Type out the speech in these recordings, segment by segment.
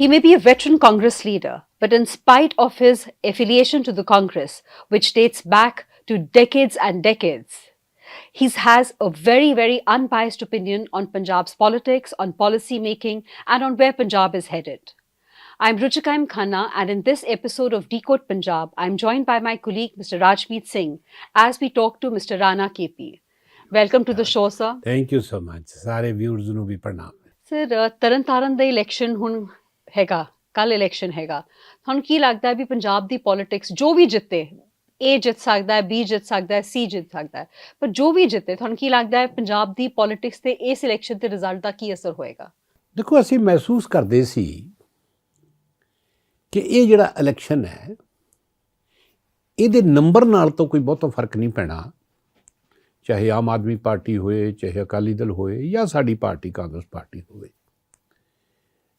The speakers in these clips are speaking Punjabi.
He may be a veteran Congress leader, but in spite of his affiliation to the Congress, which dates back to decades and decades, he has a very, very unbiased opinion on Punjab's politics, on policy making, and on where Punjab is headed. I'm Ruchika M. Khanna, and in this episode of Decode Punjab, I'm joined by my colleague Mr. Rajmeet Singh as we talk to Mr. Rana KP. Welcome to the show, sir. Thank you so much ਸਾਰੇ ਵਿਊਅਰਸ ਨੂੰ ਵੀ ਪ੍ਰਣਾਮ ਸਰ ਤਰਨ ਤਾਰਨ ਦਾ ਇਲੈਕਸ਼ਨ ਹੁਣ ਹੈਗਾ ਕੱਲ ਇਲੈਕਸ਼ਨ ਹੈਗਾ। ਤੁਹਾਨੂੰ ਕੀ ਲੱਗਦਾ ਹੈ ਵੀ ਪੰਜਾਬ ਦੀ ਪੋਲਿਟਿਕਸ ਜੋ ਵੀ ਜਿੱਤੇ ਏ ਜਿੱਤ ਸਕਦਾ ਹੈ, B ਜਿੱਤ ਸਕਦਾ ਹੈ, C ਜਿੱਤ ਸਕਦਾ ਹੈ, ਪਰ ਜੋ ਵੀ ਜਿੱਤੇ, ਤੁਹਾਨੂੰ ਕੀ ਲੱਗਦਾ ਹੈ ਪੰਜਾਬ ਦੀ ਪੋਲਿਟਿਕਸ ਤੇ ਇਸ ਇਲੈਕਸ਼ਨ ਦੇ ਰਿਜ਼ਲਟ ਦਾ ਕੀ ਅਸਰ ਹੋਏਗਾ? ਦੇਖੋ, ਅਸੀਂ ਮਹਿਸੂਸ ਕਰਦੇ ਸੀ ਕਿ ਇਹ ਜਿਹੜਾ ਇਲੈਕਸ਼ਨ ਹੈ, ਇਹਦੇ ਨੰਬਰ ਨਾਲ ਤਾਂ ਕੋਈ ਬਹੁਤਾ ਫ਼ਰਕ ਨਹੀਂ ਪੈਣਾ। ਚਾਹੇ ਆਮ ਆਦਮੀ ਪਾਰਟੀ ਹੋਏ, ਚਾਹੇ ਅਕਾਲੀ ਦਲ ਹੋਏ ਜਾਂ ਸਾਡੀ ਪਾਰਟੀ, ਕਾਂਗਰਸ ਪਾਰਟੀ ਹੋਵੇ।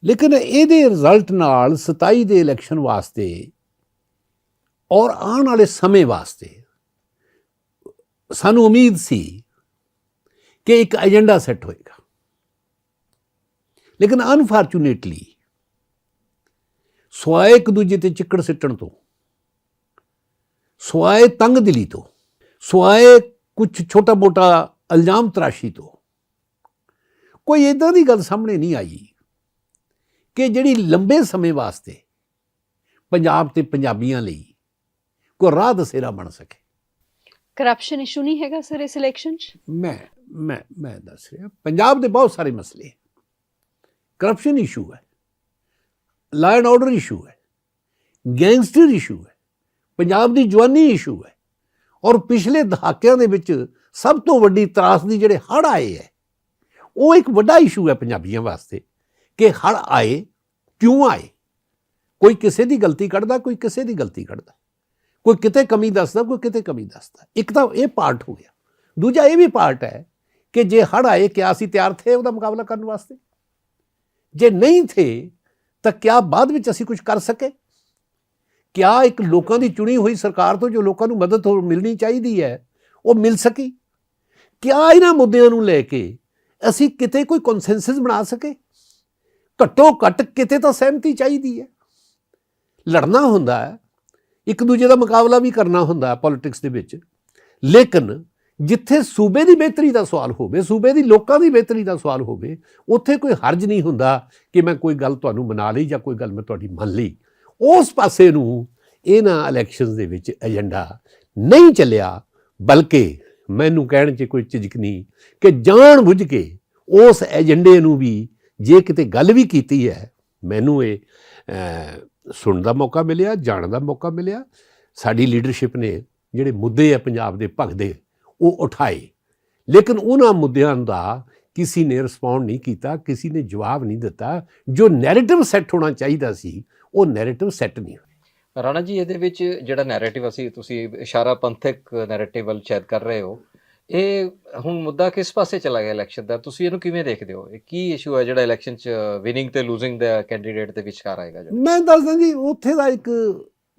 ਲੇਕਿਨ ਇਹਦੇ ਰਿਜ਼ਲਟ ਨਾਲ 27 ਦੇ ਇਲੈਕਸ਼ਨ ਵਾਸਤੇ ਔਰ ਆਉਣ ਵਾਲੇ ਸਮੇਂ ਵਾਸਤੇ ਸਾਨੂੰ ਉਮੀਦ ਸੀ ਕਿ ਇੱਕ ਏਜੰਡਾ ਸੈੱਟ ਹੋਏਗਾ। ਲੇਕਿਨ ਅਨਫੋਰਚੂਨੇਟਲੀ ਸਵਾਏ ਇੱਕ ਦੂਜੇ ਤੇ ਚਿੱਕੜ ਸਿੱਟਣ ਤੋਂ, ਸਵਾਏ ਤੰਗ ਦਿਲੀ ਤੋਂ, ਸਵਾਏ ਕੁਝ ਛੋਟਾ ਮੋਟਾ ਇਲਜ਼ਾਮ ਤਰਾਸ਼ੀ ਤੋਂ ਕੋਈ ਇਦਾਂ ਦੀ ਗੱਲ ਸਾਹਮਣੇ ਨਹੀਂ ਆਈ। ਕਿ ਜਿਹੜੀ ਲੰਬੇ ਸਮੇਂ ਵਾਸਤੇ ਪੰਜਾਬ ਤੇ ਪੰਜਾਬੀਆਂ ਲਈ ਕੋਈ ਰਾਹ ਦਸੇਰਾ ਬਣ ਸਕੇ। ਕਰਪਸ਼ਨ ਇਸ਼ੂ ਨਹੀਂ ਹੈਗਾ ਸਰ ਇਸ ਇਲੈਕਸ਼ਨ 'ਚ? ਮੈਂ ਮੈਂ ਮੈਂ ਦੱਸ ਰਿਹਾ ਪੰਜਾਬ ਦੇ ਬਹੁਤ ਸਾਰੇ ਮਸਲੇ ਕਰਪਸ਼ਨ ਇਸ਼ੂ ਹੈ ਲਾਅ ਐਂਡ ਆਰਡਰ ਇਸ਼ੂ ਹੈ ਗੈਂਗਸਟਰ ਇਸ਼ੂ ਹੈ ਪੰਜਾਬ ਦੀ ਜਵਾਨੀ ਇਸ਼ੂ ਹੈ ਔਰ ਪਿਛਲੇ ਦਹਾਕਿਆਂ ਦੇ ਵਿੱਚ ਸਭ ਤੋਂ ਵੱਡੀ ਤਰਾਸਦੀ ਜਿਹੜੇ ਹੜ੍ਹ ਆਏ ਹੈ ਉਹ ਇੱਕ ਵੱਡਾ ਇਸ਼ੂ ਹੈ ਪੰਜਾਬੀਆਂ ਵਾਸਤੇ। ਕਿ ਹੜ੍ਹ ਆਏ, ਕਿਉਂ ਆਏ? ਕੋਈ ਕਿਸੇ ਦੀ ਗਲਤੀ ਕੱਢਦਾ, ਕੋਈ ਕਿਸੇ ਦੀ ਗਲਤੀ ਕੱਢਦਾ। ਕੋਈ ਕਿਤੇ ਕਮੀ ਦੱਸਦਾ, ਕੋਈ ਕਿਤੇ ਕਮੀ ਦੱਸਦਾ। ਇੱਕ ਤਾਂ ਇਹ ਪਾਰਟ ਹੋ ਗਿਆ। ਦੂਜਾ ਇਹ ਵੀ ਪਾਰਟ ਹੈ ਕਿ ਜੇ ਹੜ੍ਹ ਆਏ, ਕਿਆ ਅਸੀਂ ਤਿਆਰ ਥੇ ਉਹਦਾ ਮੁਕਾਬਲਾ ਕਰਨ ਵਾਸਤੇ? ਜੇ ਨਹੀਂ ਥੇ, ਤਾਂ ਕਿਆ ਬਾਅਦ ਵਿੱਚ ਅਸੀਂ ਕੁਝ ਕਰ ਸਕੇ? ਕਿਆ ਇੱਕ ਲੋਕਾਂ ਦੀ ਚੁਣੀ ਹੋਈ ਸਰਕਾਰ ਤੋਂ ਜੋ ਲੋਕਾਂ ਨੂੰ ਮਦਦ ਹੋ ਮਿਲਣੀ ਚਾਹੀਦੀ ਹੈ, ਉਹ ਮਿਲ ਸਕੀ? ਕਿਆ ਇਹਨਾਂ ਮੁੱਦਿਆਂ ਨੂੰ ਲੈ ਕੇ ਅਸੀਂ ਕਿਤੇ ਕੋਈ ਕਨਸੈਂਸਸ ਬਣਾ ਸਕੇ? ਘੱਟੋ ਘੱਟ ਕਿਤੇ ਤਾਂ ਸਹਿਮਤੀ ਚਾਹੀਦੀ ਹੈ। ਲੜਨਾ ਹੁੰਦਾ ਹੈ, ਇੱਕ ਦੂਜੇ ਦਾ ਮੁਕਾਬਲਾ ਵੀ ਕਰਨਾ ਹੁੰਦਾ ਹੈ ਪੋਲਿਟਿਕਸ ਦੇ ਵਿੱਚ। ਲੇਕਿਨ ਜਿੱਥੇ ਸੂਬੇ ਦੀ ਬਿਹਤਰੀ ਦਾ ਸਵਾਲ ਹੋਵੇ, ਸੂਬੇ ਦੀ ਲੋਕਾਂ ਦੀ ਬਿਹਤਰੀ ਦਾ ਸਵਾਲ ਹੋਵੇ, ਉੱਥੇ ਕੋਈ ਹਰਜ ਨਹੀਂ ਹੁੰਦਾ ਕਿ ਮੈਂ ਕੋਈ ਗੱਲ ਤੁਹਾਨੂੰ ਮਨਾ ਲਈ ਜਾਂ ਕੋਈ ਗੱਲ ਮੈਂ ਤੁਹਾਡੀ ਮੰਨ ਲਈ। ਉਸ ਪਾਸੇ ਨੂੰ ਇਹਨਾਂ ਇਲੈਕਸ਼ਨਸ ਦੇ ਵਿੱਚ ਏਜੰਡਾ ਨਹੀਂ ਚੱਲਿਆ, ਬਲਕਿ ਮੈਨੂੰ ਕਹਿਣ 'ਚ ਕੋਈ ਝਿਜਕ ਨਹੀਂ ਕਿ ਜਾਣ ਬੁੱਝ ਕੇ ਉਸ ਏਜੰਡੇ ਨੂੰ ਵੀ ਜੇ ਕਿਤੇ ਗੱਲ ਵੀ ਕੀਤੀ ਹੈ, ਮੈਨੂੰ ਇਹ ਸੁਣਨ ਦਾ ਮੌਕਾ ਮਿਲਿਆ ਜਾਣ ਦਾ ਮੌਕਾ ਮਿਲਿਆ। ਸਾਡੀ ਲੀਡਰਸ਼ਿਪ ਨੇ ਜਿਹੜੇ ਮੁੱਦੇ ਆ ਪੰਜਾਬ ਦੇ ਭਗਦੇ ਉਹ ਉਠਾਏ। ਲੇਕਿਨ ਉਹਨਾਂ ਮੁੱਦਿਆਂ ਦਾ ਕਿਸੇ ਨੇ ਰਿਸਪੌਂਡ ਨਹੀਂ ਕੀਤਾ, ਕਿਸੇ ਨੇ ਜਵਾਬ ਨਹੀਂ ਦਿੱਤਾ। ਜੋ ਨੈਰੇਟਿਵ ਸੈੱਟ ਹੋਣਾ ਚਾਹੀਦਾ ਸੀ, ਉਹ ਨੈਰੇਟਿਵ ਸੈੱਟ ਨਹੀਂ ਹੋਇਆ ਰਾਣਾ ਜੀ, ਇਹਦੇ ਵਿੱਚ ਜਿਹੜਾ ਨੈਰੇਟਿਵ ਅਸੀਂ, ਤੁਸੀਂ ਇਸ਼ਾਰਾ ਪੰਥਕ ਨੈਰੇਟਿਵ ਵੱਲ ਸ਼ਾਇਦ ਕਰ ਰਹੇ ਹੋ ਇਹ ਹੁਣ ਮੁੱਦਾ ਕਿਸ ਪਾਸੇ ਚਲਾ ਗਿਆ ਇਲੈਕਸ਼ਨ ਦਾ? ਤੁਸੀਂ ਇਹਨੂੰ ਕਿਵੇਂ ਦੇਖਦੇ ਹੋ? ਇਹ ਕੀ ਇਸ਼ੂ ਹੈ ਜਿਹੜਾ ਇਲੈਕਸ਼ਨ 'ਚ ਵਿਨਿੰਗ ਤੇ ਲੂਜ਼ਿੰਗ ਦਾ ਕੈਂਡੀਡੇਟ ਦੇ ਵਿਚਕਾਰ ਆਏਗਾ ਜਿਹੜਾ? ਮੈਂ ਦੱਸਦਾ ਜੀ, ਉੱਥੇ ਦਾ ਇੱਕ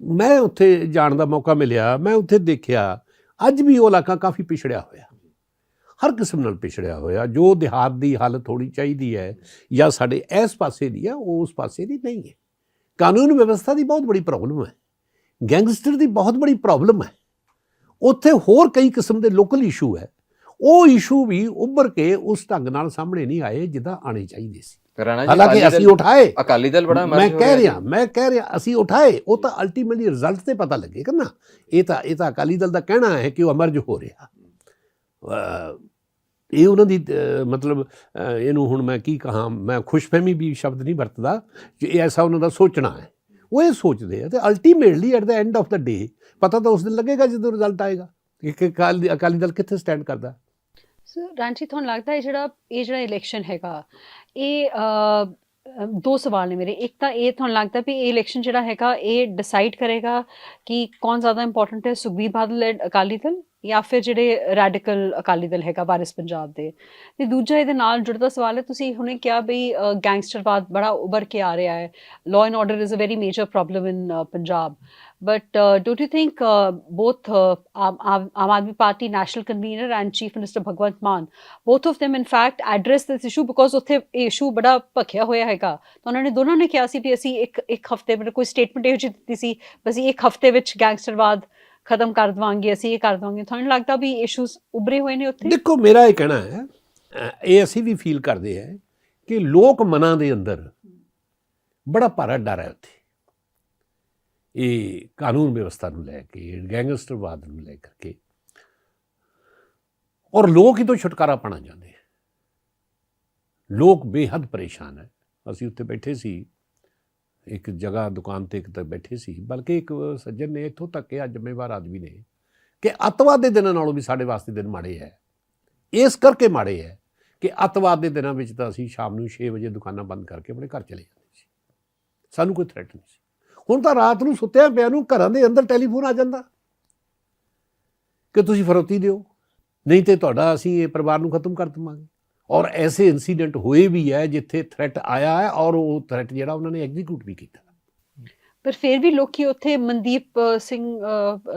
ਮੈਂ ਉੱਥੇ ਜਾਣ ਦਾ ਮੌਕਾ ਮਿਲਿਆ, ਮੈਂ ਉੱਥੇ ਦੇਖਿਆ, ਅੱਜ ਵੀ ਉਹ ਇਲਾਕਾ ਕਾਫੀ ਪਿਛੜਿਆ ਹੋਇਆ। ਹਰ ਕਿਸਮ ਨਾਲ ਪਿਛੜਿਆ ਹੋਇਆ, ਜੋ ਦਿਹਾਤ ਦੀ ਹਾਲਤ ਹੋਣੀ ਚਾਹੀਦੀ ਹੈ, ਜਾਂ ਸਾਡੇ ਇਸ ਪਾਸੇ ਦੀ ਹੈ, ਉਹ ਉਸ ਪਾਸੇ ਦੀ ਨਹੀਂ ਹੈ। ਕਾਨੂੰਨ ਵਿਵਸਥਾ ਦੀ ਬਹੁਤ ਬੜੀ ਪ੍ਰੋਬਲਮ ਹੈ। ਗੈਂਗਸਟਰ ਦੀ ਬਹੁਤ ਬੜੀ ਪ੍ਰੋਬਲਮ ਹੈ। ਉੱਥੇ ਹੋਰ ਕਈ ਕਿਸਮ ਦੇ ਲੋਕਲ ਇਸ਼ੂ ਹੈ। ਉਹ ਇਸ਼ੂ ਵੀ ਉੱਭਰ ਕੇ ਉਸ ਢੰਗ ਨਾਲ ਸਾਹਮਣੇ ਨਹੀਂ ਆਏ ਜਿੱਦਾਂ ਆਣੇ ਚਾਹੀਦੇ ਸੀ। ਹਾਲਾਂਕਿ ਅਸੀਂ ਉਠਾਏ। ਅਕਾਲੀ ਦਲ ਬੜਾ ਮੈਂ ਕਹਿ। ਰਿਹਾ ਮੈਂ ਕਹਿ ਰਿਹਾ ਅਸੀਂ ਉਠਾਏ ਉਹ ਤਾਂ ਅਲਟੀਮੇਟਲੀ ਰਿਜ਼ਲਟ ਤੇ ਪਤਾ ਲੱਗੇਗਾ ਨਾ ਇਹ ਤਾਂ ਇਹ ਤਾਂ ਅਕਾਲੀ ਦਲ ਦਾ ਕਹਿਣਾ ਹੈ ਕਿ ਉਹ ਅਮਰਜ ਹੋ ਰਿਹਾ। ਇਹ ਉਹਨਾਂ ਦੀ ਮਤਲਬ ਇਹਨੂੰ ਹੁਣ ਮੈਂ ਕੀ ਕਹਾਂ ਮੈਂ ਖੁਸ਼ਫਹਿਮੀ ਵੀ ਸ਼ਬਦ ਨਹੀਂ ਵਰਤਦਾ ਕਿ ਇਹ ਐਸਾ ਉਹਨਾਂ ਦਾ ਸੋਚਣਾ ਹੈ। ਉਹ ਇਹ ਸੋਚਦੇ ਆ ਤੇ ultimately at the end of the day ਪਤਾ ਤਾਂ ਉਸ ਦਿਨ ਲੱਗੇਗਾ ਜਦੋਂ ਰਿਜ਼ਲਟ ਆਏਗਾ। ਕਿ ਅਕਾਲੀ ਦਲ ਕਿੱਥੇ ਸਟੈਂਡ ਕਰਦਾ? ਸਰ ਰਾਂਚੀ ਤੁਹਾਨੂੰ ਲੱਗਦਾ ਹੈ ਜਿਹੜਾ, ਇਹ ਜਿਹੜਾ ਇਲੈਕਸ਼ਨ ਹੈਗਾ, ਇਹ ਦੋ ਸਵਾਲ ਨੇ ਮੇਰੇ। ਇੱਕ ਤਾਂ ਇਹ ਤੁਹਾਨੂੰ ਲੱਗਦਾ ਵੀ ਇਹ ਇਲੈਕਸ਼ਨ ਜਿਹੜਾ ਹੈਗਾ, ਇਹ ਡਿਸਾਈਡ ਕਰੇਗਾ ਕਿ ਕੌਣ ਜ਼ਿਆਦਾ ਇੰਪੋਰਟੈਂਟ ਹੈ, ਸੁਖਬੀਰ ਬਾਦਲ led ਅਕਾਲੀ ਦਲ? ਜਾਂ ਫਿਰ ਜਿਹੜੇ ਰੈਡੀਕਲ ਅਕਾਲੀ ਦਲ ਹੈਗਾ ਵਾਰਿਸ ਪੰਜਾਬ ਦੇ। ਤੇ ਦੂਜਾ ਇਹਦੇ ਨਾਲ ਜੁੜਦਾ ਸਵਾਲ ਹੈ ਤੁਸੀਂ ਹੁਣੇ ਕਿਹਾ ਵੀ ਗੈਂਗਸਟਰਵਾਦ ਬੜਾ ਉੱਭਰ ਕੇ ਆ ਰਿਹਾ ਹੈ। Law and order is a very major problem in Punjab. But uh, don't you think uh, both uh, Aam Aam Aam Aadmi Party national convener and Chief Minister Bhagwant Mann, both of them in fact address this issue because ਉੱਥੇ ਇਹ ਇਸ਼ੂ ਬੜਾ ਭਖਿਆ ਹੋਇਆ ਹੈਗਾ। ਤਾਂ ਉਹਨਾਂ ਨੇ ਦੋਨਾਂ ਨੇ ਕਿਹਾ ਸੀ ਵੀ ਅਸੀਂ ਇੱਕ ਇੱਕ ਹਫ਼ਤੇ ਵਿੱਚ ਕੋਈ ਸਟੇਟਮੈਂਟ ਇਹੋ ਜਿਹੀ ਦਿੱਤੀ ਸੀ ਵੀ ਅਸੀਂ ਇੱਕ ਹਫ਼ਤੇ ਵਿੱਚ ਗੈਂਗਸਟਰਵਾਦ ਖਤਮ ਕਰ ਦਵਾਂਗੇ, ਅਸੀਂ ਇਹ ਕਰ ਦਵਾਂਗੇ। ਤੁਹਾਨੂੰ ਲੱਗਦਾ ਵੀ ਇਸ਼ੂਸ ਉਭਰੇ ਹੋਏ ਨੇ ਉੱਥੇ? ਦੇਖੋ, ਮੇਰਾ ਇਹ ਕਹਿਣਾ ਹੈ ਇਹ ਅਸੀਂ ਵੀ ਫੀਲ ਕਰਦੇ ਹਾਂ ਕਿ ਲੋਕ ਮਨਾਂ ਦੇ ਅੰਦਰ ਬੜਾ ਭਾਰਾ ਡਰ ਹੈ ਉੱਥੇ। ਇਹ ਕਾਨੂੰਨ ਵਿਵਸਥਾ ਨੂੰ ਲੈ ਕੇ, ਗੈਂਗਸਟਰਵਾਦ ਨੂੰ ਲੈ ਕਰਕੇ ਔਰ ਲੋਕ ਹੀ ਤੋਂ ਛੁਟਕਾਰਾ ਪਾਣਾ ਚਾਹੁੰਦੇ ਲੋਕ ਬੇਹੱਦ ਪਰੇਸ਼ਾਨ ਹੈ। ਅਸੀਂ ਉੱਥੇ ਬੈਠੇ ਸੀ ਇੱਕ ਜਗ੍ਹਾ ਦੁਕਾਨ ਤੇ ਇੱਕ ਤਾਂ ਬੈਠੇ ਸੀ, ਬਲਕਿ ਇੱਕ ਸੱਜਣ ਨੇ ਇੱਥੋਂ ਤੱਕ ਕਿਹਾ ਜ਼ਿੰਮੇਵਾਰ ਆਦਮੀ ਨੇ ਕਿ ਅੱਤਵਾਦ ਦੇ ਦਿਨਾਂ ਨਾਲੋਂ ਵੀ ਸਾਡੇ ਵਾਸਤੇ ਦਿਨ ਮਾੜੇ ਹੈ ਇਸ ਕਰਕੇ ਮਾੜੇ ਹੈ ਕਿ ਅੱਤਵਾਦ ਦੇ ਦਿਨਾਂ ਵਿੱਚ ਤਾਂ ਅਸੀਂ ਸ਼ਾਮ ਨੂੰ 6 ਵਜੇ ਦੁਕਾਨਾਂ ਬੰਦ ਕਰਕੇ ਆਪਣੇ ਘਰ ਚਲੇ ਜਾਂਦੇ ਸੀ। ਸਾਨੂੰ ਕੋਈ ਥ੍ਰੈਟ ਨਹੀਂ ਸੀ। ਹੁਣ ਤਾਂ ਰਾਤ ਨੂੰ ਸੁੱਤਿਆਂ ਪਿਆ ਨੂੰ ਘਰਾਂ ਦੇ ਅੰਦਰ ਟੈਲੀਫੋਨ ਆ ਜਾਂਦਾ। ਕਿ ਤੁਸੀਂ ਫਰੋਤੀ ਦਿਓ, ਨਹੀਂ ਤੇ ਤੁਹਾਡਾ ਅਸੀਂ ਇਹ ਪਰਿਵਾਰ ਨੂੰ ਖਤਮ ਕਰ ਦਵਾਂਗੇ। ਔਰ ਐਸੇ ਇਨਸੀਡੈਂਟ ਹੋਏ ਵੀ ਹੈ ਜਿੱਥੇ ਥ੍ਰੈਟ ਆਇਆ ਹੈ ਔਰ ਉਹ ਥ੍ਰੈਟ ਜਿਹੜਾ ਉਹਨਾਂ ਨੇ ਐਗਜ਼ੀਕਿਊਟ ਵੀ ਕੀਤਾ। ਪਰ ਫਿਰ ਵੀ ਲੋਕੀ ਉੱਥੇ ਮਨਦੀਪ ਸਿੰਘ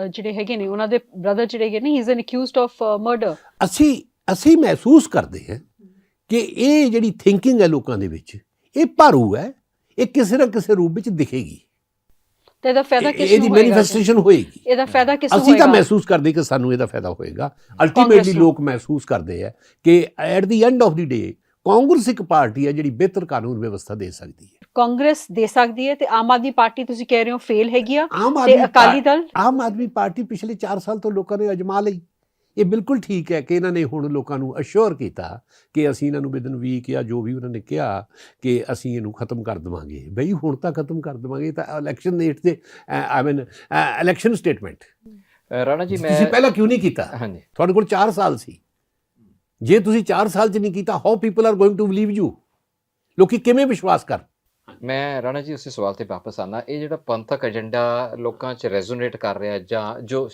ਜਿਹੜੇ ਹੈਗੇ ਨੇ ਉਹਨਾਂ ਦੇ ਬ੍ਰਦਰ ਜਿਹੜੇ ਹੈਗੇ ਨੇ ਹੀ is an accused of murder ਅਸੀਂ ਅਸੀਂ ਮਹਿਸੂਸ ਕਰਦੇ ਹਾਂ ਕਿ ਇਹ ਜਿਹੜੀ ਥਿੰਕਿੰਗ ਹੈ ਲੋਕਾਂ ਦੇ ਵਿੱਚ ਇਹ ਭਾਰੂ ਹੈ ਇਹ ਕਿਸੇ ਨਾ ਕਿਸੇ ਰੂਪ ਵਿੱਚ ਦਿਖੇਗੀ। ਤੇ ਇਹਦਾ ਫਾਇਦਾ ਕਿਸ ਨੂੰ ਇਹਦੀ ਹੋਏਗਾ ਮੈਨੀਫੈਸਟੇਸ਼ਨ ਹੋਏਗੀ। ਇਹਦਾ ਫਾਇਦਾ ਕਿਸ ਨੂੰ ਅਸੀਂ ਤਾਂ ਹੋਏਗਾ? ਮਹਿਸੂਸ ਕਰਦੇ ਕਿ ਸਾਨੂੰ ਇਹਦਾ ਫਾਇਦਾ ਹੋਏਗਾ। ਅਲਟੀਮੇਟਲੀ। ਲੋਕ ਮਹਿਸੂਸ ਕਰਦੇ ਆ ਕਿ at the end of the day Congress ਇੱਕ ਪਾਰਟੀ ਹੈ ਜਿਹੜੀ ਬਿਹਤਰ ਕਾਨੂੰਨ ਵਿਵਸਥਾ ਦੇ ਸਕਦੀ ਹੈ। ਕਾਂਗਰਸ ਦੇ ਸਕਦੀ ਹੈ ਤੇ ਆਮ ਆਦਮੀ ਪਾਰਟੀ ਤੁਸੀਂ ਕਹਿ ਰਹੇ ਹੋ ਫੇਲ ਹੈਗੀ ਆ ਤੇ ਅਕਾਲੀ ਦਲ? ਆਮ ਆਦਮੀ ਪਾਰਟੀ ਪਿਛਲੇ 4 ਸਾਲ ਤੋਂ ਲੋਕਾਂ ਨੇ ਅਜਮਾ ਲਈ। ਇਹ ਬਿਲਕੁਲ ਠੀਕ ਹੈ ਕਿ ਇਹਨਾਂ ਨੇ ਹੁਣ ਲੋਕਾਂ ਨੂੰ ਅਸ਼ੋਰ ਕੀਤਾ ਕਿ ਅਸੀਂ ਇਹਨਾਂ ਨੂੰ ਵਿਦਨ ਵੀਕ ਜਾਂ ਜੋ ਵੀ ਉਹਨਾਂ ਨੇ ਕਿਹਾ ਕਿ ਅਸੀਂ ਇਹਨੂੰ ਖਤਮ ਕਰ ਦਵਾਂਗੇ। ਬਈ ਹੁਣ ਤਾਂ ਖਤਮ ਕਰ ਦਵਾਂਗੇ ਤਾਂ ਇਲੈਕਸ਼ਨ ਡੇਟ ਤੇ I mean election statement Rana ji ਤੁਸੀਂ ਮੈਂ ਪਹਿਲਾਂ ਕਿਉਂ ਨਹੀਂ ਕੀਤਾ? ਹਾਂਜੀ। ਤੁਹਾਡੇ ਕੋਲ 4 ਸਾਲ ਸੀ। ਜੇ ਤੁਸੀਂ 4 ਸਾਲ ਚ ਨਹੀਂ ਕੀਤਾ how people are going to believe you ਲੋਕੀ ਕਿਵੇਂ ਵਿਸ਼ਵਾਸ ਕਰ ਮੈਂ ਰਾਣਾ ਜੀ ਉਸੇ ਸਵਾਲ ਤੇ ਵਾਪਸ ਆਣਾ ਇਹ ਜਿਹੜਾ ਪੰਥਕ ਏਜੰਡਾ ਲੋਕਾਂ 'ਚ ਰੈਜ਼ੋਨੇਟ ਕਰ ਰਿਹਾ ਜਾਂ ਜੋ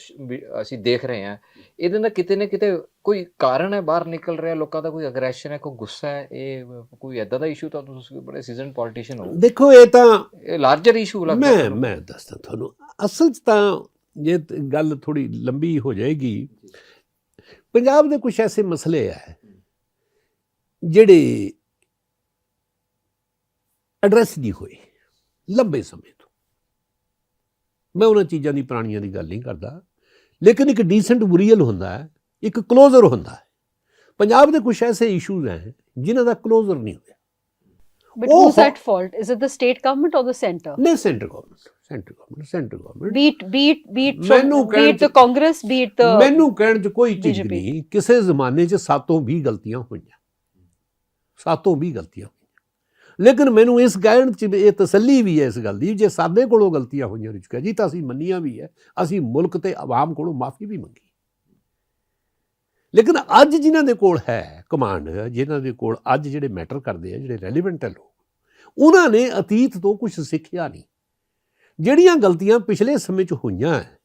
ਅਸੀਂ ਦੇਖ ਰਹੇ ਹਾਂ ਇਹਦੇ ਨਾਲ ਕਿਤੇ ਨਾ ਕਿਤੇ ਕੋਈ ਕਾਰਨ ਹੈ? ਬਾਹਰ ਨਿਕਲ ਰਿਹਾ ਲੋਕਾਂ ਦਾ ਕੋਈ ਅਗਰੈਸ਼ਨ ਹੈ ਕੋਈ ਗੁੱਸਾ ਹੈ? ਇਹ ਕੋਈ ਐਦਾਂ ਦਾ ਇਸ਼ੂ ਤਾਂ ਤੁਸੀਂ ਬੜੇ ਸੀਜ਼ਨ ਪੋਲੀਟੀਸ਼ੀਅਨ ਹੋ। ਦੇਖੋ ਇਹ ਤਾਂ ਇਹ ਲਾਰਜਰ ਇਸ਼ੂ ਲੱਗਦਾ ਮੈਂ? ਮੈਂ ਦੱਸਦਾ ਤੁਹਾਨੂੰ ਅਸਲ 'ਚ ਤਾਂ ਇਹ ਤ- ਗੱਲ ਥੋੜੀ ਲੰਬੀ ਹੋ ਜਾਏਗੀ ਪੰਜਾਬ ਦੇ ਕੁਝ ਐਸੇ ਮਸਲੇ ਆ ਜਿਹੜੇ ਐਡਰੈਸ ਨਹੀਂ ਹੋਏ। ਲੰਬੇ ਸਮੇਂ ਤੋਂ। ਮੈਂ ਉਹਨਾਂ ਚੀਜ਼ਾਂ ਦੀ ਪੁਰਾਣੀਆਂ ਦੀ ਗੱਲ ਨਹੀਂ ਕਰਦਾ। ਲੇਕਿਨ ਇੱਕ ਡੀਸੈਂਟ ਬੁਰੀਅਲ ਹੁੰਦਾ ਹੈ। ਇੱਕ ਕਲੋਜ਼ਰ ਹੁੰਦਾ ਹੈ। ਪੰਜਾਬ ਦੇ ਕੁਝ ਐਸੇ ਇਸ਼ੂਜ਼ ਹੈ ਜਿਨ੍ਹਾਂ ਦਾ ਕਲੋਜ਼ਰ ਨਹੀਂ ਹੋਇਆ। ਬਟ ਹੋ- at fault is it the state government or the centre ਨਹੀਂ centre government centre government centre government beat beat beat ਮੈਨੂੰ ਕਹਿਣ ਚ- ਕਾਂਗਰਸ ਬੀਟ ਦ ਮੈਨੂੰ ਕਹਿਣ 'ਚ ਕੋਈ ਚੀਜ਼ ਨਹੀਂ। ਕਿਸੇ ਜ਼ਮਾਨੇ 'ਚ ਸਾਤੋਂ 20 ਗਲਤੀਆਂ ਹੋਈਆਂ। ਸਾਤੋਂ 20 ਗਲਤੀਆਂ ਲੇਕਿਨ ਮੈਨੂੰ ਇਸ ਕਹਿਣ 'ਚ ਵੀ ਇਹ ਤਸੱਲੀ ਵੀ ਹੈ ਇਸ ਗੱਲ ਦੀ, ਜੇ ਸਾਡੇ ਕੋਲੋਂ ਗਲਤੀਆਂ ਹੋਈਆਂ ਰਿਚਕਾ ਜੀ, ਤਾਂ ਅਸੀਂ ਮੰਨੀਆਂ ਵੀ ਹੈ, ਅਸੀਂ ਮੁਲਕ ਤੇ ਆਵਾਮ ਕੋਲੋਂ ਮਾਫੀ ਵੀ ਮੰਗੀ। ਲੇਕਿਨ ਅੱਜ ਜਿਨ੍ਹਾਂ ਦੇ ਕੋਲ ਹੈ ਕਮਾਂਡ, ਜਿਨ੍ਹਾਂ ਦੇ ਕੋਲ ਅੱਜ ਜਿਹੜੇ ਮੈਟਰ ਕਰਦੇ ਆ, ਜਿਹੜੇ ਰੈਲੇਵੈਂਟ ਹੈ ਲੋਕ, ਉਹਨਾਂ ਨੇ ਅਤੀਤ ਤੋਂ ਕੁਝ ਸਿੱਖਿਆ ਨਹੀਂ। ਜਿਹੜੀਆਂ ਗਲਤੀਆਂ ਪਿਛਲੇ ਸਮੇਂ 'ਚ ਹੋਈਆਂ ਹੈ,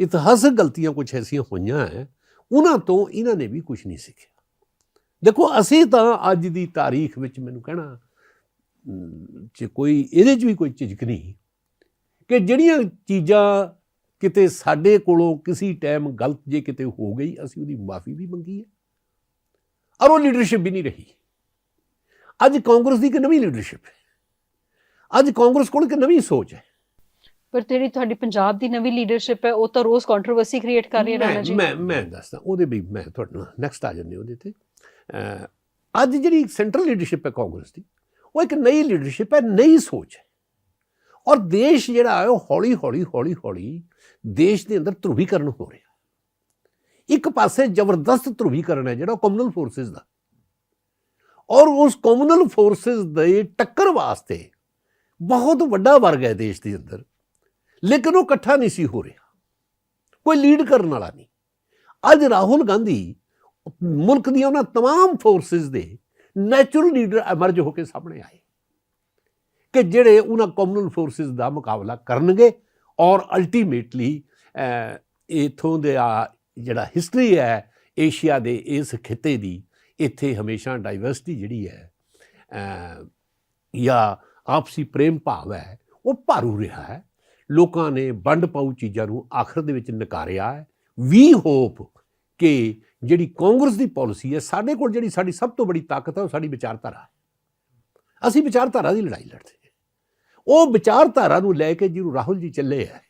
ਇਤਿਹਾਸਕ ਗਲਤੀਆਂ ਕੁਝ ਐਸੀਆਂ ਹੋਈਆਂ ਹੈ, ਉਹਨਾਂ ਤੋਂ ਇਹਨਾਂ ਨੇ ਵੀ ਕੁਝ ਨਹੀਂ ਸਿੱਖਿਆ। ਦੇਖੋ, ਅਸੀਂ ਤਾਂ ਅੱਜ ਦੀ ਤਾਰੀਖ ਵਿੱਚ ਮੈਨੂੰ ਕਹਿਣਾ ਚ ਕੋਈ ਇਹਦੇ 'ਚ ਵੀ ਕੋਈ ਝਿਜਕ ਨਹੀਂ ਕਿ ਜਿਹੜੀਆਂ ਚੀਜ਼ਾਂ ਕਿਤੇ ਸਾਡੇ ਕੋਲੋਂ ਕਿਸੇ ਟਾਈਮ ਗਲਤ ਜੇ ਕਿਤੇ ਹੋ ਗਈ ਅਸੀਂ ਉਹਦੀ ਮਾਫੀ ਵੀ ਮੰਗੀ ਹੈ। ਔਰ ਉਹ ਲੀਡਰਸ਼ਿਪ ਵੀ ਨਹੀਂ ਰਹੀ। ਅੱਜ ਕਾਂਗਰਸ ਦੀ ਇੱਕ ਨਵੀਂ ਲੀਡਰਸ਼ਿਪ ਹੈ। ਅੱਜ ਕਾਂਗਰਸ ਕੋਲ ਇੱਕ ਨਵੀਂ ਸੋਚ ਹੈ। ਪਰ ਜਿਹੜੀ ਤੁਹਾਡੀ ਪੰਜਾਬ ਦੀ ਨਵੀਂ ਲੀਡਰਸ਼ਿਪ ਹੈ ਉਹ ਤਾਂ ਰੋਜ਼ ਕੰਟਰੋਵਰਸੀ ਕ੍ਰੀਏਟ ਕਰ ਰਹੀ ਹੈ ਰਾਣਾ ਮੈਂ ਜੀ। ਮੈਂ ਮੈਂ ਦੱਸਦਾ ਉਹਦੇ ਵੀ ਮੈਂ ਤੁਹਾਡੇ ਨਾਲ ਨੈਕਸਟ ਆ ਜੰਨੇ ਉਹਦੇ ਤੇ। ਅੱਜ ਜਿਹੜੀ ਸੈਂਟਰਲ ਲੀਡਰਸ਼ਿਪ ਹੈ ਕਾਂਗਰਸ ਦੀ ਉਹ ਇੱਕ ਨਈ ਲੀਡਰਸ਼ਿਪ ਹੈ ਨਈ ਸੋਚ ਹੈ ਔਰ ਦੇਸ਼ ਜਿਹੜਾ ਹੈ ਉਹ ਹੌਲੀ ਹੌਲੀ ਹੌਲੀ ਹੌਲੀ ਦੇਸ਼ ਦੇ ਅੰਦਰ ਧਰੁਵੀਕਰਨ ਹੋ ਰਿਹਾ ਇੱਕ ਪਾਸੇ ਜ਼ਬਰਦਸਤ ਧਰੁਵੀਕਰਨ ਹੈ ਜਿਹੜਾ ਕਮਿਊਨਲ ਫੋਰਸਸ ਦਾ ਔਰ ਉਸ ਕਮਿਊਨਲ ਫੋਰਸਸ ਦੇ ਟੱਕਰ ਵਾਸਤੇ ਬਹੁਤ ਵੱਡਾ ਵਰਗ ਹੈ ਦੇਸ਼ ਦੇ ਅੰਦਰ ਲੇਕਿਨ ਉਹ ਇਕੱਠਾ ਨਹੀਂ ਸੀ ਹੋ ਰਿਹਾ ਕੋਈ ਲੀਡ ਕਰਨ ਵਾਲਾ ਨਹੀਂ ਅੱਜ ਰਾਹੁਲ ਗਾਂਧੀ ਮੁਲਕ ਦੀਆਂ ਉਹਨਾਂ तमाम ਫੋਰਸਸ ਦੇ ਨੈਚੁਰਲ ਲੀਡਰ ਐਮਰਜ ਹੋ ਕੇ ਸਾਹਮਣੇ ਆਏ। ਕਿ ਜਿਹੜੇ ਉਹਨਾਂ ਕਮਿਊਨਲ ਫੋਰਸਸ ਦਾ ਮੁਕਾਬਲਾ ਕਰਨਗੇ ਔਰ ਅਲਟੀਮੇਟਲੀ ਇਥੋਂ ਦੇ ਆ ਜਿਹੜਾ ਹਿਸਟਰੀ ਹੈ ਏਸ਼ੀਆ ਦੇ ਇਸ ਖਿੱਤੇ ਦੀ, ਇੱਥੇ ਹਮੇਸ਼ਾ ਡਾਈਵਰਸਿਟੀ ਜਿਹੜੀ ਹੈ ਜਾਂ ਆਪਸੀ ਪ੍ਰੇਮ ਭਾਵ ਹੈ, ਉਹ ਭਾਰੂ ਰਿਹਾ ਹੈ। ਲੋਕਾਂ ਨੇ ਵੰਡ ਪਾਉ ਚੀਜ਼ਾਂ ਨੂੰ ਆਖਰ ਦੇ ਵਿੱਚ ਨਕਾਰਿਆ ਹੈ। ਵੀ ਹੋਪ ਕਿ ਜਿਹੜੀ ਕਾਂਗਰਸ ਦੀ ਪਾਲਿਸੀ ਹੈ, ਸਾਡੇ ਕੋਲ ਜਿਹੜੀ ਸਾਡੀ ਸਭ ਤੋਂ ਵੱਡੀ ਤਾਕਤ ਹੈ, ਉਹ ਸਾਡੀ ਵਿਚਾਰਧਾਰਾ ਹੈ। ਅਸੀਂ ਵਿਚਾਰਧਾਰਾ ਦੀ ਲੜਾਈ ਲੜਦੇ ਹਾਂ। ਉਹ ਵਿਚਾਰਧਾਰਾ ਨੂੰ ਲੈ ਕੇ ਜਿਹਨੂੰ ਰਾਹੁਲ ਜੀ ਚੱਲੇ ਹੈ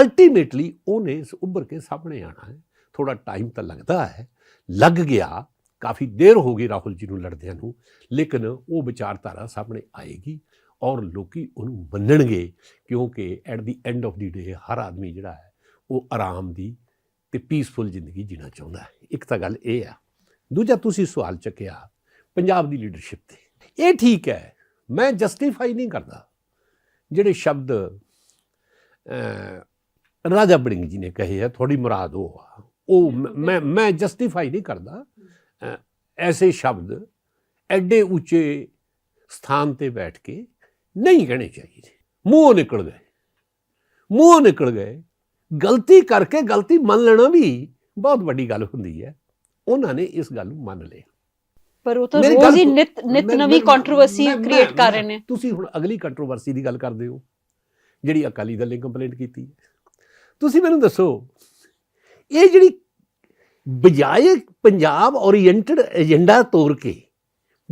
ਅਲਟੀਮੇਟਲੀ ਉਹਨੇ ਇਸ ਉੱਭਰ ਕੇ ਸਾਹਮਣੇ ਆਣਾ ਹੈ। ਥੋੜਾ ਟਾਈਮ ਤਾਂ ਲੱਗਦਾ ਹੈ। ਲੱਗ ਗਿਆ, ਕਾਫੀ ਦੇਰ ਹੋ ਗਈ ਰਾਹੁਲ ਜੀ ਨੂੰ ਲੜਦਿਆਂ ਨੂੰ, ਲੇਕਿਨ ਉਹ ਵਿਚਾਰਧਾਰਾ ਸਾਹਮਣੇ ਆਏਗੀ ਔਰ ਲੋਕੀ ਉਹਨੂੰ ਮੰਨਣਗੇ ਕਿਉਂਕਿ at the end of the day ਹਰ ਆਦਮੀ ਜਿਹੜਾ ਹੈ, ਉਹ ਆਰਾਮ ਦੀ ਤੇ ਪੀਸਫੁਲ ਜ਼ਿੰਦਗੀ ਜੀਣਾ ਚਾਹੁੰਦਾ ਹੈ। ਇੱਕ ਤਾਂ ਗੱਲ ਇਹ ਆ। ਦੂਜਾ ਤੁਸੀਂ ਸਵਾਲ ਚੱਕਿਆ ਪੰਜਾਬ ਦੀ ਲੀਡਰਸ਼ਿਪ ਤੇ। ਇਹ ਠੀਕ ਹੈ ਮੈਂ ਜਸਟੀਫਾਈ ਨਹੀਂ ਕਰਦਾ। ਜਿਹੜੇ ਸ਼ਬਦ ਰਾਜਾ ਬੜਿੰਗ ਜੀ ਨੇ ਕਹੇ ਹੈ ਥੋੜੀ ਮੁਰਾਦ ਉਹ ਆ। ਉਹ ਮ- ਮੈਂ ਜਸਟੀਫਾਈ ਨਹੀਂ ਕਰਦਾ ਐਸੇ ਸ਼ਬਦ ਐਡੇ ਉੱਚੇ ਸਥਾਨ ਤੇ ਬੈਠ ਕੇ ਨਹੀਂ ਕਹਿਣੇ ਚਾਹੀਦੇ। ਮੂੰਹੋਂ ਨਿਕਲ ਗਏ। ਮੂੰਹੋਂ ਨਿਕਲ ਗਏ। ਗਲਤੀ ਕਰਕੇ ਗਲਤੀ ਮੰਨ ਲੈਣਾ ਵੀ ਬਹੁਤ ਵੱਡੀ ਗੱਲ ਹੁੰਦੀ ਹੈ। ਉਹਨਾਂ ਨੇ ਇਸ ਗੱਲ ਨੂੰ ਮੰਨ ਲਿਆ। ਪਰ ਉਹ ਤਾਂ ਰੋਜ਼ ਹੀ ਨਿਤ ਨਿਤ ਨਵੀਂ ਕੰਟਰੋਵਰਸੀ ਕ੍ਰੀਏਟ ਕਰ ਰਹੇ ਨੇ। ਤੁਸੀਂ ਹੁਣ ਅਗਲੀ ਕੰਟਰੋਵਰਸੀ ਦੀ ਗੱਲ ਕਰਦੇ ਹੋ ਜਿਹੜੀ ਅਕਾਲੀ ਦਲ ਨੇ ਕੰਪਲੇਂਟ ਕੀਤੀ ਤੁਸੀਂ ਮੈਨੂੰ ਦੱਸੋ ਇਹ ਜਿਹੜੀ ਬਜਾਏ ਪੰਜਾਬ ਓਰੀਐਂਟਡ ਏਜੰਡਾ ਤੋਰ ਕੇ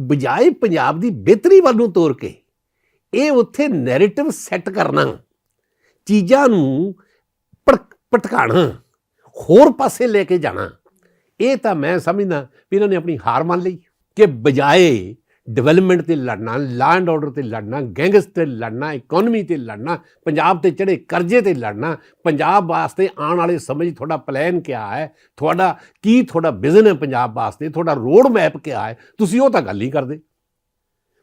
ਬਜਾਏ ਪੰਜਾਬ ਦੀ ਬਿਹਤਰੀ ਵੱਲ ਨੂੰ ਤੋਰ ਕੇ ਇਹ ਉੱਥੇ ਨੈਰੇਟਿਵ ਸੈੱਟ ਕਰਨਾ ਚੀਜ਼ਾਂ ਨੂੰ ਭੜਕ- ਭਟਕਾਣਾ, ਹੋਰ ਪਾਸੇ ਲੈ ਕੇ ਜਾਣਾ। ਇਹ ਤਾਂ ਮੈਂ ਸਮਝਦਾ ਵੀ ਇਹਨਾਂ ਨੇ ਆਪਣੀ ਹਾਰ ਮੰਨ ਲਈ ਕਿ ਬਜਾਏ ਡਿਵੈਲਪਮੈਂਟ ਤੇ ਲੜਨਾ ਲਾ ਐਂਡ ਆਰਡਰ ਤੇ ਲੜਨਾ ਗੈਂਗਸ ਤੇ ਲੜਨਾ ਇਕਨੋਮੀ ਤੇ ਲੜਨਾ, ਪੰਜਾਬ ਤੇ ਚੜੇ ਕਰਜ਼ੇ ਤੇ ਲੜਨਾ, ਪੰਜਾਬ ਵਾਸਤੇ ਆਉਣ ਵਾਲੇ ਸਮੇਂ 'ਚ ਤੁਹਾਡਾ ਪਲਾਨ ਕਿਆ ਹੈ? ਤੁਹਾਡਾ ਕੀ ਤੁਹਾਡਾ ਵਿਜ਼ਨ ਹੈ ਪੰਜਾਬ ਵਾਸਤੇ? ਤੁਹਾਡਾ ਰੋਡ ਮੈਪ ਕਿਆ ਹੈ? ਤੁਸੀਂ ਉਹ ਤਾਂ ਗੱਲ ਨਹੀਂ ਕਰਦੇ।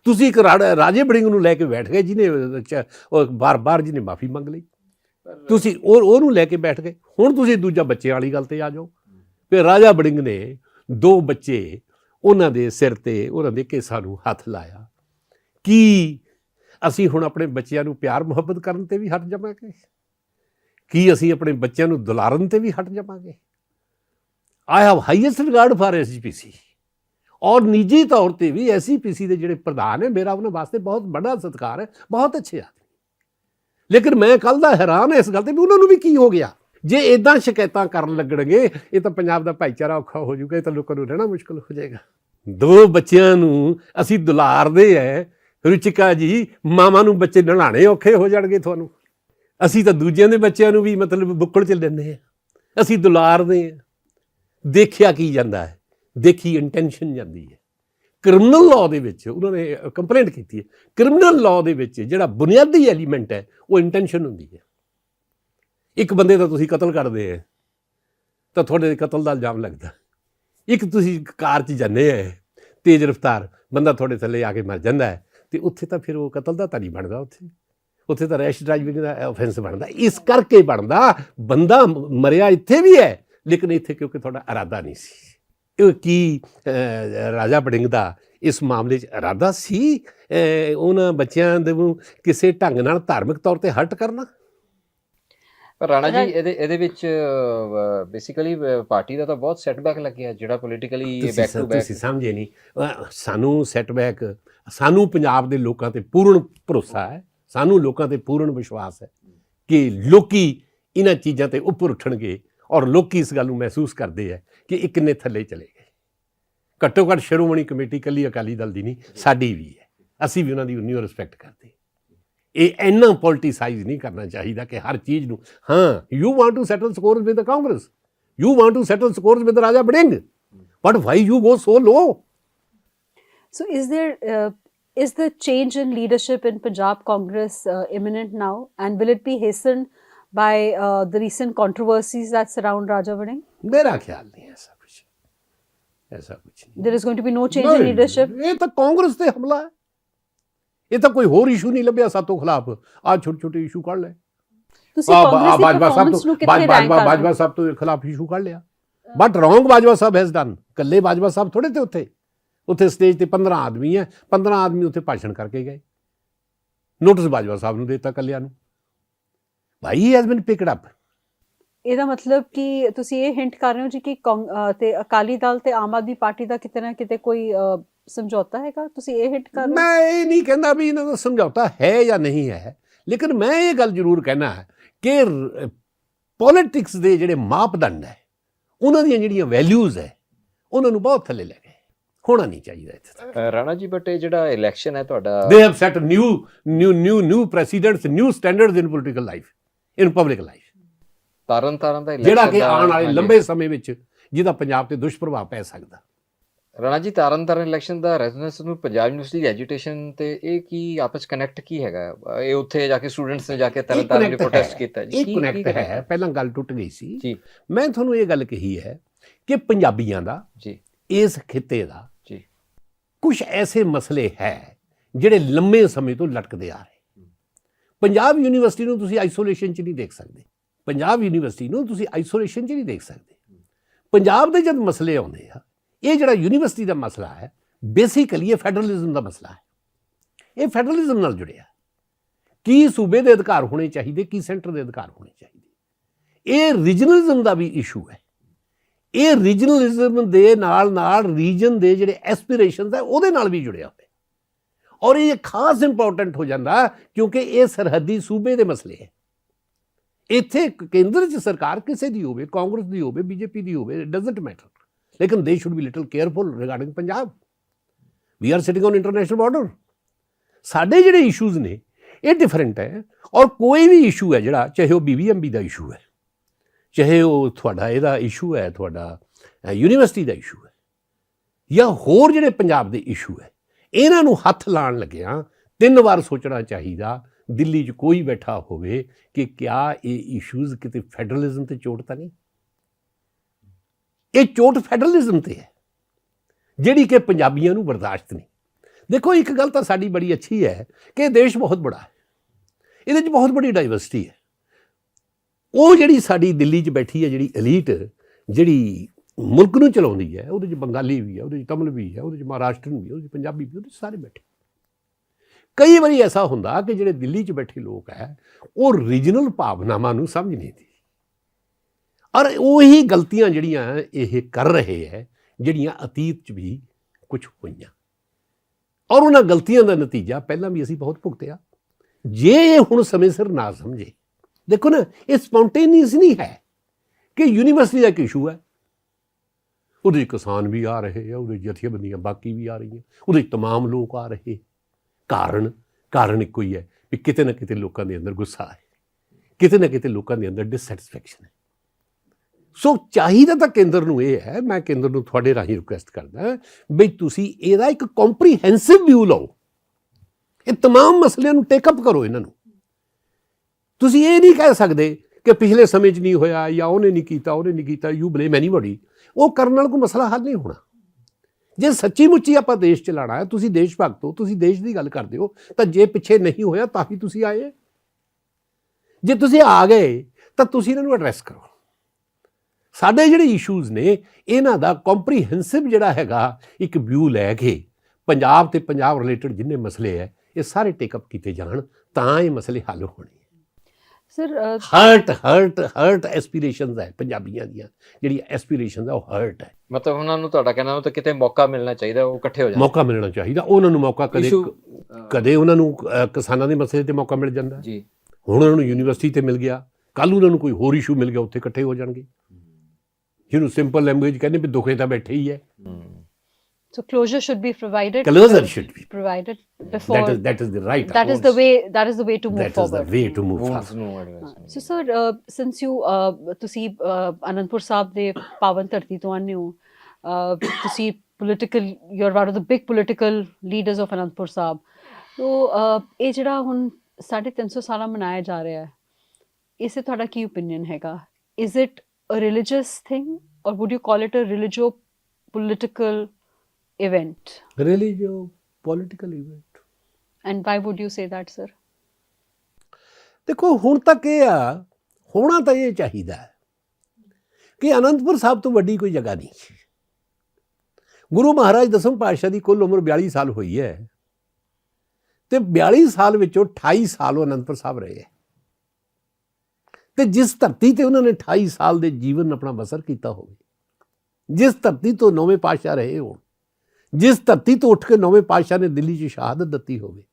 ਤੁਸੀਂ ਇੱਕ ਰਾ- ਰਾਜੇ ਬੜਿੰਗ ਨੂੰ ਲੈ ਕੇ ਬੈਠ ਗਏ ਜਿਹਨੇ ਚ- ਉਹ ਬਾਰ-ਬਾਰ ਜਿਹਨੇ ਮਾਫੀ ਮੰਗ ਲਈ। ਤੁਸੀਂ ਉਹ ਉਹਨੂੰ ਲੈ ਕੇ ਬੈਠ ਗਏ। ਹੁਣ ਤੁਸੀਂ ਦੂਜਾ ਬੱਚੇ ਵਾਲੀ ਗੱਲ ਤੇ ਆ ਜਾਓ। ਫਿਰ ਰਾਜਾ ਬੜਿੰਗ ਨੇ ਦੋ ਬੱਚੇ ਉਹਨਾਂ ਦੇ ਸਿਰ ਤੇ ਉਹਨਾਂ ਦੇ ਕੇਸਾਂ ਨੂੰ ਹੱਥ ਲਾਇਆ। ਕੀ ਅਸੀਂ ਹੁਣ ਆਪਣੇ ਬੱਚਿਆਂ ਨੂੰ ਪਿਆਰ ਮੁਹੱਬਤ ਕਰਨ ਤੇ ਵੀ ਹਟ ਜਾਵਾਂਗੇ? ਕੀ ਅਸੀਂ ਆਪਣੇ ਬੱਚਿਆਂ ਨੂੰ ਦੁਲਾਰਨ ਤੇ ਵੀ ਹਟ ਜਾਵਾਂਗੇ? I have highest regard for SGPC ਔਰ ਨਿੱਜੀ ਤੌਰ ਤੇ ਵੀ ਐਸਜੀਪੀਸੀ ਦੇ ਜਿਹੜੇ ਪ੍ਰਧਾਨ ਹੈ ਮੇਰਾ ਉਹਨਾਂ ਵਾਸਤੇ ਬਹੁਤ ਵੱਡਾ ਸਤਿਕਾਰ ਹੈ, ਬਹੁਤ ਅੱਛੇ ਆਦਮੀ ਲੇਕਿਨ ਮੈਂ ਕੱਲ ਦਾ ਹੈਰਾਨ ਹਾਂ ਇਸ ਗੱਲ ਤੇ ਵੀ ਉਹਨਾਂ ਨੂੰ ਵੀ ਕੀ ਹੋ ਗਿਆ? ਜੇ ਇਦਾਂ ਸ਼ਿਕਾਇਤਾਂ ਕਰਨ ਲੱਗਣਗੇ, ਇਹ ਤਾਂ ਪੰਜਾਬ ਦਾ ਭਾਈਚਾਰਾ ਔਖਾ ਹੋ ਜਾਊਗਾ, ਇਹ ਤਾਂ ਲੋਕਾਂ ਨੂੰ ਰਹਿਣਾ ਮੁਸ਼ਕਲ ਹੋ ਜਾਏਗਾ। ਦੋ ਬੱਚਿਆਂ ਨੂੰ ਅਸੀਂ ਦੁਲਾਰਦੇ ਐ। ਰੁਚਿਕਾ ਜੀ ਮਾਮਾ ਨੂੰ ਬੱਚੇ ਨਲਾਣੇ ਔਖੇ ਹੋ ਜਾਣਗੇ ਤੁਹਾਨੂੰ। ਅਸੀਂ ਤਾਂ ਦੂਜਿਆਂ ਦੇ ਬੱਚਿਆਂ ਨੂੰ ਵੀ ਮਤਲਬ ਬੁੱਕਲ ਚ ਲੈਂਦੇ ਆ ਅਸੀਂ ਦੁਲਾਰਦੇ ਆ ਦੇਖਿਆ ਕੀ ਜਾਂਦਾ ਹੈ ਦੇਖੀ ਇੰਟੈਂਸ਼ਨ ਜਾਂਦੀ ਹੈ ਕ੍ਰਿਮੀਨਲ ਲਾਅ ਦੇ ਵਿੱਚ ਉਹਨਾਂ ਨੇ ਕੰਪਲੇਂਟ ਕੀਤੀ ਹੈ। ਕ੍ਰਿਮੀਨਲ ਲਾਅ ਦੇ ਵਿੱਚ ਜਿਹੜਾ ਬੁਨਿਆਦੀ ਐਲੀਮੈਂਟ ਹੈ, ਉਹ ਇੰਟੈਂਸ਼ਨ ਹੁੰਦੀ ਹੈ। ਇੱਕ ਬੰਦੇ ਦਾ ਤੁਸੀਂ ਕਤਲ ਕਰਦੇ ਆ ਤਾਂ ਤੁਹਾਡੇ ਕਤਲ ਦਾ ਇਲਜ਼ਾਮ ਲੱਗਦਾ। ਇੱਕ ਤੁਸੀਂ ਕਾਰ 'ਚ ਜਾਂਦੇ ਆ ਤੇਜ਼ ਰਫ਼ਤਾਰ, ਬੰਦਾ ਤੁਹਾਡੇ ਥੱਲੇ ਆ ਕੇ ਮਰ ਜਾਂਦਾ ਹੈ, ਤੇ ਉੱਥੇ ਤਾਂ ਫਿਰ ਉਹ ਕਤਲ ਦਾ ਤਾਂ ਨਹੀਂ ਬਣਦਾ ਉੱਥੇ। ਉੱਥੇ ਤਾਂ ਰੈਸ਼ ਡਰਾਈਵਿੰਗ ਦਾ ਆਫੈਂਸ ਬਣਦਾ। ਇਸ ਕਰਕੇ ਬਣਦਾ, ਬੰਦਾ ਮਰਿਆ ਇੱਥੇ ਵੀ ਹੈ, ਲੇਕਿਨ ਇੱਥੇ ਕਿਉਂਕਿ ਤੁਹਾਡਾ ਇਰਾਦਾ ਨਹੀਂ ਸੀ। ਕੀ ਰਾਜਾ ਬੜਿੰਗ ਦਾ ਇਸ ਮਾਮਲੇ 'ਚ ਇਰਾਦਾ ਸੀ ਉਹਨਾਂ ਬੱਚਿਆਂ ਦੇ ਨੂੰ ਕਿਸੇ ਢੰਗ ਨਾਲ ਧਾਰਮਿਕ ਤੌਰ ਤੇ ਹਰਟ ਕਰਨਾ? ਰਾਣਾ ਜੀ ਇਹਦੇ ਇਹਦੇ ਵਿੱਚ ਬੇਸਿਕਲੀ ਪਾਰਟੀ ਦਾ ਤਾਂ ਬਹੁਤ ਸੈਟਬੈਕ ਲੱਗਿਆ ਜਿਹੜਾ ਪੋਲੀਟੀਕਲੀ ਬੈਕ ਟੂ ਬੈਕ ਤੁਸੀਂ ਸਮਝੇ ਨਹੀਂ। ਸਾਨੂੰ ਸੈਟਬੈਕ ਸਾਨੂੰ ਪੰਜਾਬ ਦੇ ਲੋਕਾਂ ਤੇ ਪੂਰਨ ਭਰੋਸਾ ਹੈ ਸਾਨੂੰ ਲੋਕਾਂ ਤੇ ਪੂਰਨ ਵਿਸ਼ਵਾਸ ਹੈ ਕਿ ਲੋਕੀ ਇਹਨਾਂ ਚੀਜ਼ਾਂ ਤੇ ਉੱਪਰ ਉੱਠਣਗੇ ਔਰ ਲੋਕੀ ਇਸ ਗੱਲ ਨੂੰ ਮਹਿਸੂਸ ਕਰਦੇ ਹੈ। ਕਿ ਇੱਕ ਨੇ ਥੱਲੇ ਚਲੇ ਗਏ। ਘੱਟੋ ਘੱਟ ਸ਼੍ਰੋਮਣੀ ਕਮੇਟੀ ਕੱਲੀ ਅਕਾਲੀ ਦਲ ਦੀ ਨਹੀਂ ਸਾਡੀ ਵੀ ਹੈ। ਅਸੀਂ ਵੀ ਉਹਨਾਂ ਦੀ ਉਨੀ ਰਿਸਪੈਕਟ ਕਰਦੇ। ਇਹ ਇੰਨਾ ਪੋਲਿਟਿਸਾਈਜ਼ ਨਹੀਂ ਕਰਨਾ ਚਾਹੀਦਾ ਕਿ ਹਰ ਚੀਜ਼ ਨੂੰ ਹਾਂ you want to settle scores with the Congress you want to settle scores with Raja Warring But why you go so low? So, is there uh, is the change in leadership in Punjab Congress uh, imminent now, and will it be hastened by uh, the recent controversies that surround Raja Vading? ਐਸਾ ਕੁਝ ਐਸਾ ਕੁਝ ਨਹੀਂ There is going to be no change in ਨਹੀਂ, leadership. ਇਹ ਤਾਂ ਕਾਂਗਰਸ ਤੇ ਹਮਲਾ ਹੈ ਇਹ ਤਾਂ ਕੋਈ ਹੋਰ ਇਸ਼ੂ ਨਹੀਂ ਲੱਭਿਆ ਸਾਤੋਂ ਖਿਲਾਫ ਆ ਛੋਟੇ ਛੋਟੇ ਇਸ਼ੂ ਕੱਢ ਲੈ ਤੁਸੀਂ ਆ ਕਾਂਗਰਸ ਦੀ ਬਾਜਵਾ ਸਾਹਿਬ ਪਰਫਾਰਮੈਂਸ ਨੂੰ ਤੋਂ ਕਿੱਥੇ ਰੈਂਕ ਬਾਜਵਾ ਬਾਜਵਾ ਸਾਹਿਬ ਤੋਂ ਖਿਲਾਫ ਇਸ਼ੂ ਕੱਢ ਲਿਆ but wrong Bajwa Sahib has done ਕੱਲੇ ਬਾਜਵਾ ਸਾਹਿਬ ਥੋੜੇ ਤੇ ਉੱਥੇ ਉੱਥੇ ਸਟੇਜ ਤੇ 15 ਆਦਮੀ ਹੈ 15 ਆਦਮੀ ਉੱਥੇ ਭਾਸ਼ਣ ਕਰਕੇ ਗਏ ਨੋਟਿਸ ਬਾਜਵਾ ਸਾਹਿਬ ਨੂੰ ਦਿੱਤਾ ਕੱਲਿਆਂ ਨੂੰ ਭਾਈ ਹੈਜ਼ ਬੀਨ ਪਿਕਡ ਅਪ ਇਹਦਾ ਮਤਲਬ ਕਿ ਤੁਸੀਂ ਇਹ ਹਿੰਟ ਕਰ ਰਹੇ ਹੋ ਜੀ ਕਿ ਤੇ ਅਕਾਲੀ ਦਲ ਤੇ ਆਮ ਆਦਮੀ ਪਾਰਟੀ ਦਾ ਕਿਤੇ ਨਾ ਕਿਤੇ ਕੋਈ ਸਮਝੌਤਾ ਹੈਗਾ? ਤੁਸੀਂ ਇਹ ਹਿੰਟ ਕਰ ਰਹੇ ਹੋ? ਮੈਂ ਇਹ ਨਹੀਂ ਕਹਿੰਦਾ ਵੀ ਇਹਨਾਂ ਦਾ ਸਮਝੌਤਾ ਹੈ ਜਾਂ ਨਹੀਂ ਹੈ ਲੇਕਿਨ ਮੈਂ ਇਹ ਗੱਲ ਜ਼ਰੂਰ ਕਹਿਣਾ ਹੈ ਕਿ ਪੋਲਿਟਿਕਸ ਦੇ ਜਿਹੜੇ ਮਾਪਦੰਡ ਹੈ ਉਹਨਾਂ ਦੀਆਂ ਜਿਹੜੀਆਂ ਵੈਲਿਊਜ਼ ਹੈ ਉਹਨਾਂ ਨੂੰ ਬਹੁਤ ਥੱਲੇ ਲੈ ਗਏ। ਹੋਣਾ ਨਹੀਂ ਚਾਹੀਦਾ ਇੱਥੇ ਰਾਣਾ ਜੀ ਬਟ ਇਹ ਜਿਹੜਾ ਇਲੈਕਸ਼ਨ ਹੈ ਤੁਹਾਡਾ have set new new new new precedents new standards in political life in public life. Taran Taran ਦਾ ਜਿਹੜਾ ਕਿ ਦਾ- ਆਉਣ ਵਾਲੇ। ਲੰਬੇ ਸਮੇਂ ਵਿੱਚ ਜਿਹਦਾ ਪੰਜਾਬ ਤੇ ਦੁਸ਼ਪ੍ਰਭਾਵ ਪੈ ਸਕਦਾ। ਰਾਣਾ ਜੀ ਤਾਰਨ ਤਾਰਨ ਇਲੈਕਸ਼ਨ ਦਾ ਰੈਜ਼ੋਨੈਂਸ ਨੂੰ ਪੰਜਾਬ ਯੂਨੀਵਰਸਿਟੀ ਐਜੂਕੇਸ਼ਨ ਤੇ ਇਹ ਕੀ ਆਪਸ ਕਨੈਕਟ ਕੀ ਹੈਗਾ? ਇਹ ਉੱਥੇ ਜਾ ਕੇ ਸਟੂਡੈਂਟਸ ਨੇ ਜਾ ਕੇ ਤਾਰਨ ਤਾਰਨ ਨੇ ਪ੍ਰੋਟੈਸਟ ਕੀਤਾ ਜੀ। ਇਹ ਕੀ- ਕਨੈਕਟ ਹੈ। ਪਹਿਲਾਂ ਗੱਲ ਟੁੱਟ ਗਈ ਸੀ। ਜੀ। ਮੈਂ ਤੁਹਾਨੂੰ ਇਹ ਗੱਲ ਕਹੀ ਹੈ ਕਿ ਪੰਜਾਬੀਆਂ ਦਾ ਜੀ। ਇਸ ਖਿੱਤੇ ਦਾ ਜੀ। ਕੁਝ ਐਸੇ ਮਸਲੇ ਹੈ ਜਿਹੜੇ ਲੰਮੇ ਸਮੇਂ ਤੋਂ ਲਟਕਦੇ ਆ ਰਹੇ ਪੰਜਾਬ ਯੂਨੀਵਰਸਿਟੀ ਨੂੰ ਤੁਸੀਂ ਆਈਸੋਲੇਸ਼ਨ 'ਚ ਨਹੀਂ ਦੇਖ ਸਕਦੇ। ਪੰਜਾਬ ਯੂਨੀਵਰਸਿਟੀ ਨੂੰ ਤੁਸੀਂ ਆਈਸੋਲੇਸ਼ਨ 'ਚ ਨਹੀਂ ਦੇਖ ਸਕਦੇ। ਪੰਜਾਬ ਦੇ ਜਦ ਮਸਲੇ ਆਉਂਦੇ ਆ, ਇਹ ਜਿਹੜਾ ਯੂਨੀਵਰਸਿਟੀ ਦਾ ਮਸਲਾ ਹੈ ਬੇਸਿਕਲੀ ਇਹ ਫੈਡਰਲਿਜ਼ਮ ਦਾ ਮਸਲਾ ਹੈ। ਇਹ ਫੈਡਰਲਿਜ਼ਮ ਨਾਲ ਜੁੜਿਆ ਕੀ ਸੂਬੇ ਦੇ ਅਧਿਕਾਰ ਹੋਣੇ ਚਾਹੀਦੇ, ਕੀ ਸੈਂਟਰ ਦੇ ਅਧਿਕਾਰ ਹੋਣੇ ਚਾਹੀਦੇ? ਇਹ ਰੀਜਨਲਿਜ਼ਮ ਦਾ ਵੀ ਇਸ਼ੂ ਹੈ। ਇਹ ਰੀਜਨਲਿਜ਼ਮ ਦੇ ਨਾਲ ਨਾਲ ਰੀਜਨ ਦੇ ਜਿਹੜੇ ਐਸਪੀਰੇਸ਼ਨਸ ਹੈ, ਉਹਦੇ ਨਾਲ ਵੀ ਜੁੜਿਆ ਹੋਇਆ ਔਰ ਇਹ ਖਾਸ ਇੰਪੋਰਟੈਂਟ ਹੋ ਜਾਂਦਾ ਕਿਉਂਕਿ ਇਹ ਸਰਹੱਦੀ ਸੂਬੇ ਦੇ ਮਸਲੇ ਹੈ। ਇੱਥੇ ਕੇਂਦਰ 'ਚ ਸਰਕਾਰ ਕਿਸੇ ਦੀ ਹੋਵੇ, ਕਾਂਗਰਸ ਦੀ ਹੋਵੇ, ਬੀਜੇਪੀ ਦੀ ਹੋਵੇ ਡਸਨਟ ਮੈਟਰ ਲੇਕਿਨ they should be little careful regarding Punjab. We are sitting on international border ਸਾਡੇ ਜਿਹੜੇ ਇਸ਼ੂਜ਼ ਨੇ, ਇਹ ਡਿਫਰੈਂਟ ਹੈ ਔਰ ਕੋਈ ਵੀ ਇਸ਼ੂ ਹੈ ਜਿਹੜਾ, ਚਾਹੇ ਉਹ ਬੀਬੀਐਮਬੀ ਦਾ ਇਸ਼ੂ ਹੈ, ਚਾਹੇ ਉਹ ਤੁਹਾਡਾ ਇਹਦਾ ਇਸ਼ੂ ਹੈ, ਤੁਹਾਡਾ ਯੂਨੀਵਰਸਿਟੀ ਦਾ ਇਸ਼ੂ ਹੈ, ਜਾਂ ਹੋਰ ਜਿਹੜੇ ਪੰਜਾਬ ਦੇ ਇਸ਼ੂ ਹੈ ਇਹਨਾਂ ਨੂੰ ਹੱਥ ਲਾਣ ਲੱਗਿਆਂ, ਤਿੰਨ ਵਾਰ ਸੋਚਣਾ ਚਾਹੀਦਾ, ਦਿੱਲੀ 'ਚ ਕੋਈ ਬੈਠਾ ਹੋਵੇ ਕਿ ਕਿਆ ਇਹ ਇਸ਼ੂਜ਼ ਕਿਤੇ ਫੈਡਰਲਿਜ਼ਮ ਤੇ ਚੋਟ ਤਾਂ ਨਹੀਂ? ਇਹ ਚੋਟ ਫੈਡਰਲਿਜ਼ਮ ਤੇ ਹੈ, ਜਿਹੜੀ ਕਿ ਪੰਜਾਬੀਆਂ ਨੂੰ ਬਰਦਾਸ਼ਤ ਨਹੀਂ। ਦੇਖੋ, ਇੱਕ ਗੱਲ ਤਾਂ ਸਾਡੀ ਬੜੀ ਅੱਛੀ ਹੈ ਕਿ ਇਹ ਦੇਸ਼ ਬਹੁਤ ਬੜਾ ਹੈ, ਇਹਦੇ 'ਚ ਬਹੁਤ ਬੜੀ ਡਾਈਵਰਸਿਟੀ ਹੈ। ਉਹ ਜਿਹੜੀ ਸਾਡੀ ਦਿੱਲੀ 'ਚ ਬੈਠੀ ਹੈ, ਜਿਹੜੀ ਐਲੀਟ ਜਿਹੜੀ ਮੁਲਕ ਨੂੰ ਚਲਾਉਂਦੀ ਹੈ, ਉਹਦੇ 'ਚ ਬੰਗਾਲੀ ਵੀ ਹੈ, ਉਹਦੇ 'ਚ ਤਮਿਲ ਵੀ ਹੈ, ਉਹਦੇ 'ਚ ਮਹਾਰਾਸ਼ਟਰਨ ਵੀ ਉਹਦੇ 'ਚ ਪੰਜਾਬੀ ਵੀ ਉਹਦੇ 'ਚ ਸਾਰੇ ਬੈਠੇ। ਕਈ ਵਾਰੀ ਐਸਾ ਹੁੰਦਾ ਕਿ ਜਿਹੜੇ ਦਿੱਲੀ 'ਚ ਬੈਠੇ ਲੋਕ ਹੈ, ਉਹ ਰੀਜਨਲ ਭਾਵਨਾਵਾਂ ਨੂੰ ਸਮਝ ਨਹੀਂ ਦੀ ਔਰ ਉਹੀ ਗਲਤੀਆਂ ਜਿਹੜੀਆਂ ਇਹ ਕਰ ਰਹੇ ਹੈ, ਜਿਹੜੀਆਂ ਅਤੀਤ 'ਚ ਵੀ ਕੁਝ ਹੋਈਆਂ। ਔਰ ਉਹਨਾਂ ਗਲਤੀਆਂ ਦਾ ਨਤੀਜਾ ਪਹਿਲਾਂ ਵੀ ਅਸੀਂ ਬਹੁਤ ਭੁਗਤਿਆ ਜੇ ਇਹ ਹੁਣ ਸਮੇਂ ਸਿਰ ਨਾ ਸਮਝੇ, ਦੇਖੋ ਨਾ, ਇਹ ਸਪੌਂਟੇਨੀਅਸ ਨਹੀਂ ਹੈ ਕਿ ਯੂਨੀਵਰਸਿਟੀ ਦਾ ਇੱਕ ਇਸ਼ੂ ਹੈ। ਉਹਦੇ 'ਚ ਕਿਸਾਨ ਵੀ ਆ ਰਹੇ ਆ ਉਹਦੇ 'ਚ ਜਥੇਬੰਦੀਆਂ ਬਾਕੀ ਵੀ ਆ ਰਹੀਆਂ ਉਹਦੇ 'ਚ ਤਮਾਮ ਲੋਕ ਆ ਰਹੇ ਕਾਰਨ ਕਾਰਨ ਇੱਕੋ ਹੀ ਹੈ ਵੀ ਕਿਤੇ ਨਾ ਕਿਤੇ ਲੋਕਾਂ ਦੇ ਅੰਦਰ ਗੁੱਸਾ ਹੈ ਕਿਤੇ ਨਾ ਕਿਤੇ ਲੋਕਾਂ ਦੇ ਅੰਦਰ ਡਿਸਸੈਟੀਸਫੈਕਸ਼ਨ ਹੈ ਸੋ ਚਾਹੀਦਾ ਤਾਂ ਕੇਂਦਰ ਨੂੰ ਇਹ ਹੈ ਮੈਂ ਕੇਂਦਰ ਨੂੰ ਤੁਹਾਡੇ ਰਾਹੀਂ ਰਿਕੁਐਸਟ ਕਰਦਾ ਬਈ ਤੁਸੀਂ ਇਹਦਾ ਇੱਕ ਕੰਪਰੀਹੈਂਸਿਵ ਵਿਊ ਲਓ ਇਹ तमाम ਮਸਲਿਆਂ ਨੂੰ ਟੇਕ ਅਪ ਕਰੋ ਇਹਨਾਂ ਨੂੰ ਤੁਸੀਂ ਇਹ ਨਹੀਂ ਕਹਿ ਸਕਦੇ ਕਿ ਪਿਛਲੇ ਸਮੇਂ 'ਚ ਨਹੀਂ ਹੋਇਆ ਜਾਂ ਉਹਨੇ ਨਹੀਂ ਕੀਤਾ ਉਹਨੇ ਨਹੀਂ ਕੀਤਾ ਯੂ ਬਲੇਮ ਐਨੀਬਾਡੀ ਉਹ ਕਰਨ ਨਾਲ ਕੋਈ ਮਸਲਾ ਹੱਲ ਨਹੀਂ ਹੋਣਾ। ਜੇ ਸੱਚੀ ਮੁੱਚੀ ਆਪਾਂ ਦੇਸ਼ ਚਲਾਣਾ ਹੈ, ਤੁਸੀਂ ਦੇਸ਼ ਭਗਤ ਹੋ, ਤੁਸੀਂ ਦੇਸ਼ ਦੀ ਗੱਲ ਕਰਦੇ ਹੋ, ਤਾਂ ਜੇ ਪਿੱਛੇ ਨਹੀਂ ਹੋਇਆ ਤਾਂ ਹੀ ਤੁਸੀਂ ਆਏ। ਜੇ ਤੁਸੀਂ ਆ ਗਏ, ਤਾਂ ਤੁਸੀਂ ਇਹਨਾਂ ਨੂੰ ਐਡਰੈਸ ਕਰੋ। ਸਾਡੇ ਜਿਹੜੇ ਇਸ਼ੂਜ਼ ਨੇ, ਇਹਨਾਂ ਦਾ ਕੰਪਰੀਹੈਂਸਿਵ ਜਿਹੜਾ ਹੈਗਾ, ਇੱਕ ਵਿਊ ਲੈ ਕੇ ਪੰਜਾਬ ਤੇ ਪੰਜਾਬ ਰਿਲੇਟਡ ਜਿੰਨੇ ਮਸਲੇ ਹੈ, ਇਹ ਸਾਰੇ ਟੇਕ ਅਪ ਕੀਤੇ ਜਾਣ, ਤਾਂ ਇਹ ਮਸਲੇ ਹੱਲ ਹੋਣੇ। Sir hurt hurt hurt aspirations ਹੈ ਪੰਜਾਬੀਆਂ ਦੀਆਂ। ਜਿਹੜੀ ਐਸਪੀਰੇਸ਼ਨਸ ਹੈ ਉਹ ਹਰਟ ਹੈ। ਮਤਲਬ ਉਹਨਾਂ ਨੂੰ ਤੁਹਾਡਾ ਕਹਿਣਾ ਉਹ ਤਾਂ ਕਿਤੇ ਮੌਕਾ ਮਿਲਣਾ ਚਾਹੀਦਾ ਉਹ ਇਕੱਠੇ ਹੋ ਜਾਣ ਮੌਕਾ ਮਿਲਣਾ ਚਾਹੀਦਾ। ਉਹਨਾਂ ਨੂੰ ਮੌਕਾ ਕਦੇ ਕਦੇ ਉਹਨਾਂ ਨੂੰ ਕਿਸਾਨਾਂ ਦੇ ਮਸਲੇ ਤੇ ਮੌਕਾ ਮਿਲ ਜਾਂਦਾ। ਜੀ। ਹੁਣ ਉਹਨਾਂ ਨੂੰ ਯੂਨੀਵਰਸਿਟੀ ਤੇ ਮਿਲ ਗਿਆ। ਕੱਲ ਉਹਨਾਂ ਨੂੰ ਕੋਈ ਹੋਰ ਇਸ਼ੂ ਮਿਲ ਗਿਆ ਉੱਥੇ ਇਕੱਠੇ ਹੋ ਜਾਣਗੇ। ਜਿਹਨੂੰ ਸਿੰਪਲ ਲੈਂਗੁਏਜ ਕਹਿੰਦੇ ਵੀ ਦੁਖੇ ਤਾਂ ਬੈਠੇ ਹੀ। ਹੈ। so closure should be provided Closure should be. provided before that is that is the right that is the approach. way that is the way to move that is the forward way to move Wounds forward ਨੂੰ address so sir since you ਤੁਸੀਂ uh, ਅਨੰਦਪੁਰ ਸਾਹਿਬ ਦੇ ਪਾਵਨ ਧਰਤੀ ਤੋਂ ਆਨੇ ਹੋ uh, ਤੁਸੀਂ political you are one of the big political leaders of Anandpur Sahib so ਇਹ ਜਿਹੜਾ ਹੁਣ 350 ਸਾਲਾ ਮਨਾਇਆ ਜਾ ਰਿਹਾ ਹੈ ਇਸੇ ਤੁਹਾਡਾ ਕੀ ਓਪੀਨੀਅਨ ਹੈਗਾ is it a religious thing or would you call it a religio political event really ਜੋ political event? And why would you say that sir ਦੇਖੋ ਹੁਣ ਤੱਕ ਇਹ ਆ ਹੋਣਾ ਤਾਂ ਇਹ ਚਾਹੀਦਾ ਹੈ ਕਿ ਅਨੰਦਪੁਰ ਸਾਹਿਬ ਤੋਂ ਵੱਡੀ ਕੋਈ ਜਗ੍ਹਾ ਨਹੀਂ ਗੁਰੂ ਮਹਾਰਾਜ ਦਸਮ ਪਾਤਸ਼ਾਹ ਦੀ ਕੁੱਲ ਉਮਰ 42 ਸਾਲ ਹੋਈ ਹੈ ਤੇ 42 ਸਾਲ ਵਿੱਚੋਂ 28 ਸਾਲ ਉਹ ਅਨੰਦਪੁਰ ਸਾਹਿਬ ਰਹੇ ਹੈ। ਤੇ ਜਿਸ ਧਰਤੀ ਤੇ ਉਹਨਾਂ ਨੇ 28 ਸਾਲ ਦੇ ਜੀਵਨ ਆਪਣਾ ਬਸਰ ਕੀਤਾ ਹੋਵੇ ਜਿਸ ਧਰਤੀ ਤੋਂ ਨੌਵੇਂ ਪਾਤਸ਼ਾਹ ਰਹੇ ਹੋਣ ਜਿਸ ਧਰਤੀ ਤੋਂ ਉੱਠ ਕੇ ਨੌਵੇਂ ਪਾਤਸ਼ਾਹ ਨੇ ਦਿੱਲੀ 'ਚ ਸ਼ਹਾਦਤ ਦਿੱਤੀ ਹੋਵੇ,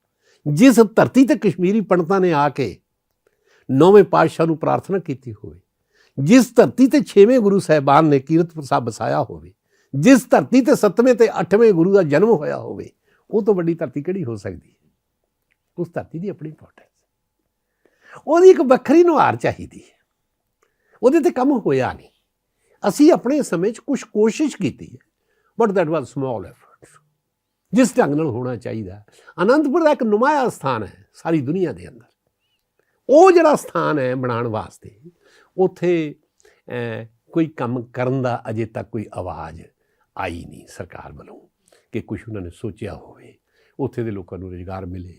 ਜਿਸ ਧਰਤੀ ਤੇ ਕਸ਼ਮੀਰੀ ਪੰਡਤਾਂ ਨੇ ਆ ਕੇ ਨੌਵੇਂ ਪਾਤਸ਼ਾਹ ਨੂੰ ਪ੍ਰਾਰਥਨਾ ਕੀਤੀ ਹੋਵੇ, ਜਿਸ ਧਰਤੀ ਤੇ ਛੇਵੇਂ ਗੁਰੂ ਸਾਹਿਬਾਨ ਨੇ ਕੀਰਤਪੁਰ ਸਾਹਿਬ ਵਸਾਇਆ ਹੋਵੇ, ਜਿਸ ਧਰਤੀ ਤੇ ਸੱਤਵੇਂ ਤੇ ਅੱਠਵੇਂ ਗੁਰੂ ਦਾ ਜਨਮ ਹੋਇਆ ਹੋਵੇ, ਉਹ ਤੋਂ ਵੱਡੀ ਧਰਤੀ ਕਿਹੜੀ ਹੋ ਸਕਦੀ ਹੈ? ਉਸ ਧਰਤੀ ਦੀ ਆਪਣੀ ਇੰਪੋਰਟੈਂਸ ਉਹਦੀ ਇੱਕ ਵੱਖਰੀ ਨੁਹਾਰ ਚਾਹੀਦੀ ਹੈ। ਉਹਦੇ ਤੇ ਕੰਮ ਹੋਇਆ ਨਹੀਂ। ਅਸੀਂ ਆਪਣੇ ਸਮੇਂ 'ਚ ਕੁਝ ਕੋਸ਼ਿਸ਼ ਕੀਤੀ ਹੈ but that was small effort ਜਿਸ ਢੰਗ ਨਾਲ ਹੋਣਾ ਚਾਹੀਦਾ ਅਨੰਦਪੁਰ ਦਾ ਇੱਕ ਨੁਮਾਇਆ ਸਥਾਨ ਹੈ ਸਾਰੀ ਦੁਨੀਆ ਦੇ ਅੰਦਰ। ਉਹ ਜਿਹੜਾ ਸਥਾਨ ਹੈ ਬਣਾਉਣ ਵਾਸਤੇ, ਉੱਥੇ ਕੋਈ ਕੰਮ ਕਰਨ ਦਾ ਅਜੇ ਤੱਕ ਕੋਈ ਆਵਾਜ਼ ਆਈ ਨਹੀਂ ਸਰਕਾਰ ਵੱਲੋਂ ਕਿ ਕੁਝ ਉਹਨਾਂ ਨੇ ਸੋਚਿਆ ਹੋਵੇ। ਉੱਥੇ ਦੇ ਲੋਕਾਂ ਨੂੰ ਰੁਜ਼ਗਾਰ ਮਿਲੇ,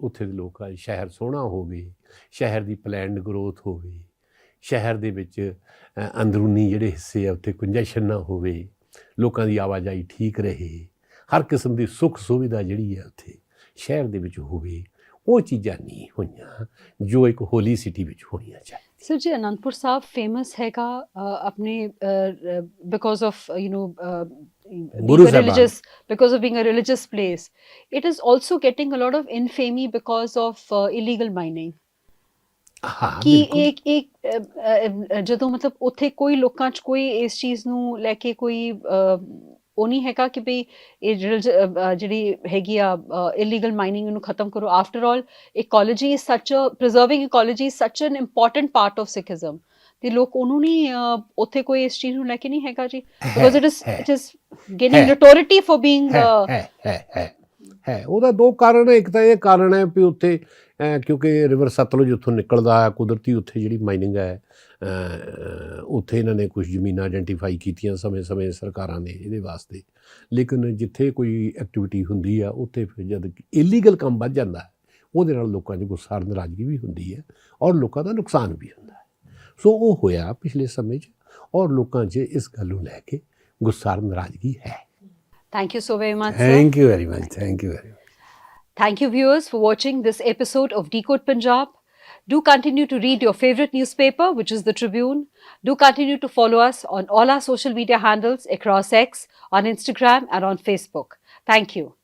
ਉੱਥੇ ਦੇ ਲੋਕਾਂ ਦਾ ਸ਼ਹਿਰ ਸੋਹਣਾ ਹੋਵੇ, ਸ਼ਹਿਰ ਦੀ ਪਲੈਨਡ ਗਰੋਥ ਹੋਵੇ, ਸ਼ਹਿਰ ਦੇ ਵਿੱਚ ਅੰਦਰੂਨੀ ਜਿਹੜੇ ਹਿੱਸੇ ਆ, ਉੱਥੇ ਕੰਜੈਸ਼ਨ ਨਾ ਹੋਵੇ, ਲੋਕਾਂ ਦੀ ਆਵਾਜਾਈ ਠੀਕ ਰਹੇ ਹਰ ਕਿਸਮ ਦੀ ਸੁੱਖ ਸੁਵਿਧਾ ਜਿਹੜੀ ਹੈ ਉੱਥੇ ਸ਼ਹਿਰ ਦੇ ਵਿੱਚ ਹੋਵੇ ਉਹ ਚੀਜ਼ਾਂ ਨਹੀਂ ਹੋਈਆਂ ਜੋ ਇੱਕ ਹੋਲੀ ਸਿਟੀ ਵਿੱਚ ਹੋਣੀਆਂ ਚਾਹੀਦੀਆਂ। ਸਰ ਜੀ ਅਨੰਦਪੁਰ ਸਾਹਿਬ ਫੇਮਸ ਹੈਗਾ ਅ, ਆਪਣੇ because of you religious because of being a religious place. It is also getting a lot of infamy because of uh, illegal mining. ਹਾਂ ਕਿ। ਇੱਕ ਇੱਕ ਅ, ਅ, ਅ, ਜਦੋਂ ਮਤਲਬ ਉੱਥੇ ਕੋਈ ਲੋਕਾਂ 'ਚ ਕੋਈ ਇਸ ਚੀਜ਼ ਨੂੰ ਲੈ ਕੇ ਕੋਈ ਅ, ਉਹ ਨਹੀਂ ਹੈਗਾ ਕਿ ਭਈ ਇਹ ਜਿਹੜੀ ਹੈਗੀ ਆ ਇਲੀਗਲ ਮਾਈਨਿੰਗ ਨੂੰ ਖਤਮ ਕਰੋ। ਆਫਟਰ ਆਲ ਇਕੋਲੋਜੀ ਇਜ਼ ਸੱਚ ਅ preserving ecology is such an important part of Sikhism ਤੇ ਲੋਕ ਉਹਨੂੰ ਨਹੀਂ ਉੱਥੇ ਕੋਈ ਇਸ ਚੀਜ਼ ਨੂੰ ਲੈ ਕੇ ਨਹੀਂ ਹੈਗਾ ਜੀ। Because it is it is gaining. Notoriety for being ਹੈ ਉਹਦਾ ਦੋ ਕਾਰਨ ਹੈ। ਇੱਕ ਤਾਂ ਇਹ ਕਾਰਨ ਹੈ ਵੀ ਉੱਥੇ ਕਿਉਂਕਿ ਰਿਵਰ ਸਤਲੁਜ ਉੱਥੋਂ ਨਿਕਲਦਾ ਹੈ। ਕੁਦਰਤੀ ਉੱਥੇ ਜਿਹੜੀ ਮਾਈਨਿੰਗ ਹੈ ਉੱਥੇ ਇਹਨਾਂ ਨੇ ਕੁਝ ਜ਼ਮੀਨਾਂ ਆਇਡੈਂਟੀਫਾਈ ਕੀਤੀਆਂ ਸਮੇਂ-ਸਮੇਂ ਸਰਕਾਰਾਂ ਨੇ ਇਹਦੇ ਵਾਸਤੇ। ਲੇਕਿਨ ਜਿੱਥੇ ਕੋਈ ਐਕਟੀਵਿਟੀ ਹੁੰਦੀ ਆ ਉੱਥੇ ਫਿਰ ਜਦ ਇਲੀਗਲ ਕੰਮ ਵੱਧ ਜਾਂਦਾ ਹੈ ਉਹਦੇ ਨਾਲ ਲੋਕਾਂ 'ਚ ਗੁੱਸਾ ਨਾਰਾਜ਼ਗੀ ਵੀ ਹੁੰਦੀ ਹੈ ਔਰ ਲੋਕਾਂ ਦਾ ਨੁਕਸਾਨ ਵੀ ਹੁੰਦਾ ਹੈ। ਸੋ ਉਹ ਹੋਇਆ ਪਿਛਲੇ ਸਮੇਂ 'ਚ ਔਰ ਲੋਕਾਂ 'ਚ ਇਸ ਗੱਲ ਨੂੰ ਲੈ ਕੇ ਗੁੱਸਾ ਨਾਰਾਜ਼ਗੀ ਹੈ। Thank you so very much thank you very much thank you very Thank you, viewers, for watching this episode of Decode Punjab. Do continue to read your favorite newspaper, which is the Tribune. Do continue to follow us on all our social media handles across X, on Instagram, and on Facebook. Thank you.